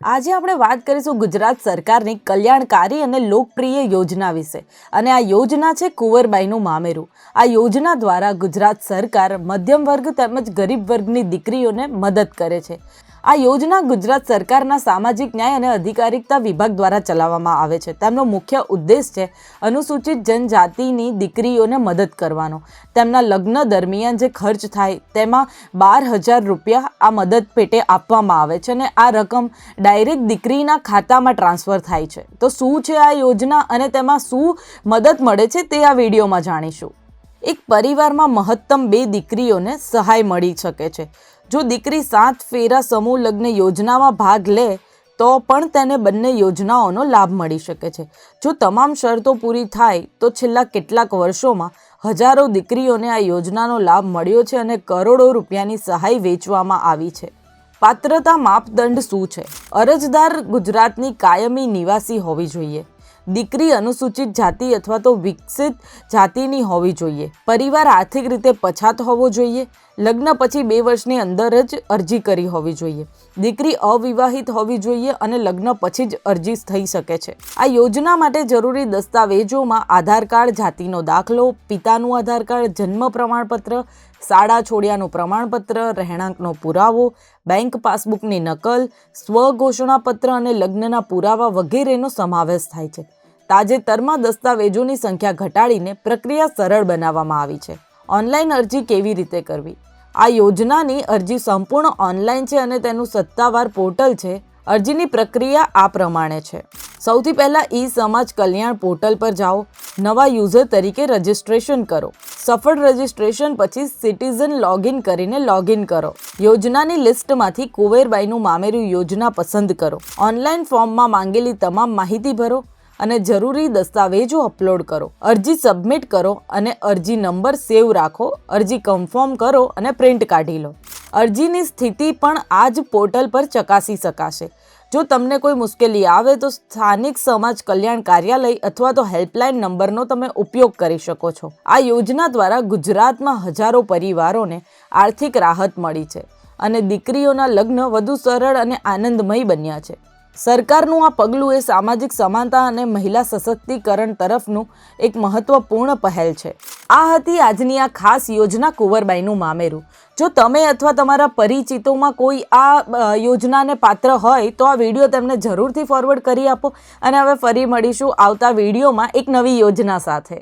આજે આપણે વાત કરીશું ગુજરાત સરકારની કલ્યાણકારી અને લોકપ્રિય યોજના વિશે. અને આ યોજના છે કુંવરબાઈનું મામેરું. આ યોજના દ્વારા ગુજરાત સરકાર મધ્યમ વર્ગ તેમજ ગરીબ વર્ગની દીકરીઓને મદદ કરે છે. આ યોજના ગુજરાત સરકારના સામાજિક ન્યાય અને અધિકારિકતા વિભાગ દ્વારા ચલાવવામાં આવે છે. તેમનો મુખ્ય ઉદ્દેશ છે અનુસૂચિત જનજાતિની દીકરીઓને મદદ કરવાનો. તેમના લગ્ન દરમિયાન જે ખર્ચ થાય તેમાં બાર હજાર રૂપિયા આ મદદ પેટે આપવામાં આવે છે અને આ રકમ ડાયરેક્ટ દીકરીના ખાતામાં ટ્રાન્સફર થાય છે. તો શું છે આ યોજના અને તેમાં શું મદદ મળે છે તે આ વિડીયોમાં જાણીશું. એક પરિવારમાં મહત્તમ બે દીકરીઓને સહાય મળી શકે છે. જો દીકરી સાત ફેરા સમૂહ લગ્ન યોજનામાં ભાગ લે, તો પણ તેને બંને યોજનાઓનો લાભ મળી શકે છે. જો તમામ શરતો પૂરી થાય, તો છેલ્લા કેટલાક વર્ષોમાં હજારો દીકરીઓને આ યોજનાનો લાભ મળ્યો છે અને કરોડો રૂપિયાની સહાય વેચવામાં આવી છે. પાત્રતા માપદંડ શું છે? અરજદાર ગુજરાતની કાયમી નિવાસી હોવી જોઈએ. દીકરી અનુસૂચિત જાતિ અથવા તો વિકસિત જાતિની હોવી જોઈએ. પરિવાર આર્થિક રીતે પછાત હોવો જોઈએ. લગ્ન પછી બે વર્ષની અંદર જ અરજી કરી હોવી જોઈએ. દીકરી અવિવાહિત હોવી જોઈએ અને લગ્ન પછી જ અરજી થઈ શકે છે. આ યોજના માટે જરૂરી દસ્તાવેજોમાં આધાર કાર્ડ, જાતિનો દાખલો, પિતાનું આધાર કાર્ડ, જન્મ પ્રમાણપત્ર, શાળા છોડ્યાનું પ્રમાણપત્ર, રહેણાંકનો પુરાવો, બેંક પાસબુકની નકલ સ્વઘોષણાપત્ર અને લગ્નના પુરાવા વગેરેનો સમાવેશ થાય છે. તાજેતરમાં દસ્તાવેજોની સંખ્યા ઘટાડીને પ્રક્રિયા સરળ બનાવવામાં આવી છે. ઓનલાઈન અરજી કેવી રીતે કરવી? આ યોજનાની અરજી સંપૂર્ણ ઓનલાઈન છે અને તેનું સત્તાવાર પોર્ટલ છે. અરજીની પ્રક્રિયા આ પ્રમાણે છે. સૌથી પહેલાં ઈ સમાજ કલ્યાણ પોર્ટલ પર જાઓ. નવા યુઝર તરીકે રજિસ્ટ્રેશન કરો. સફળ રજિસ્ટ્રેશન પછી સિટીઝન લોગિન કરીને લોગિન કરો. યોજનાની લિસ્ટમાંથી કુવેરબાઈનું મામેરું યોજના પસંદ કરો. ઓનલાઈન ફોર્મમાં માંગેલી તમામ માહિતી ભરો. અને જરૂરી દસ્તાવેજો અપલોડ કરો. અરજી સબમિટ કરો અને અરજી નંબર સેવ રાખો. અરજી કન્ફર્મ કરો અને પ્રિન્ટ કાઢી લો. અરજીની સ્થિતિ પણ આ જ પોર્ટલ પર ચકાસી શકાશે. જો તમને કોઈ મુશ્કેલી આવે તો સ્થાનિક સમાજ કલ્યાણ કાર્યાલય અથવા તો હેલ્પલાઇન નંબરનો તમે ઉપયોગ કરી શકો છો. આ યોજના દ્વારા ગુજરાતમાં હજારો પરિવારોને આર્થિક રાહત મળી છે અને દીકરીઓના લગ્ન વધુ સરળ અને આનંદમય બન્યા છે. સરકારનું આ પગલું એ સામાજિક સમાનતા અને મહિલા સશક્તિકરણ તરફનું એક મહત્વપૂર્ણ પહેલ છે. આ હતી આજની આ ખાસ યોજના કુંવરબાઈનું મામેરું. જો તમે અથવા તમારા પરિચિતોમાં કોઈ આ યોજનાને પાત્ર હોય તો આ વીડિયો તેમને જરૂરથી ફોરવર્ડ કરી આપો અને હવે ફરી મળીશું આવતા વિડીયોમાં એક નવી યોજના સાથે.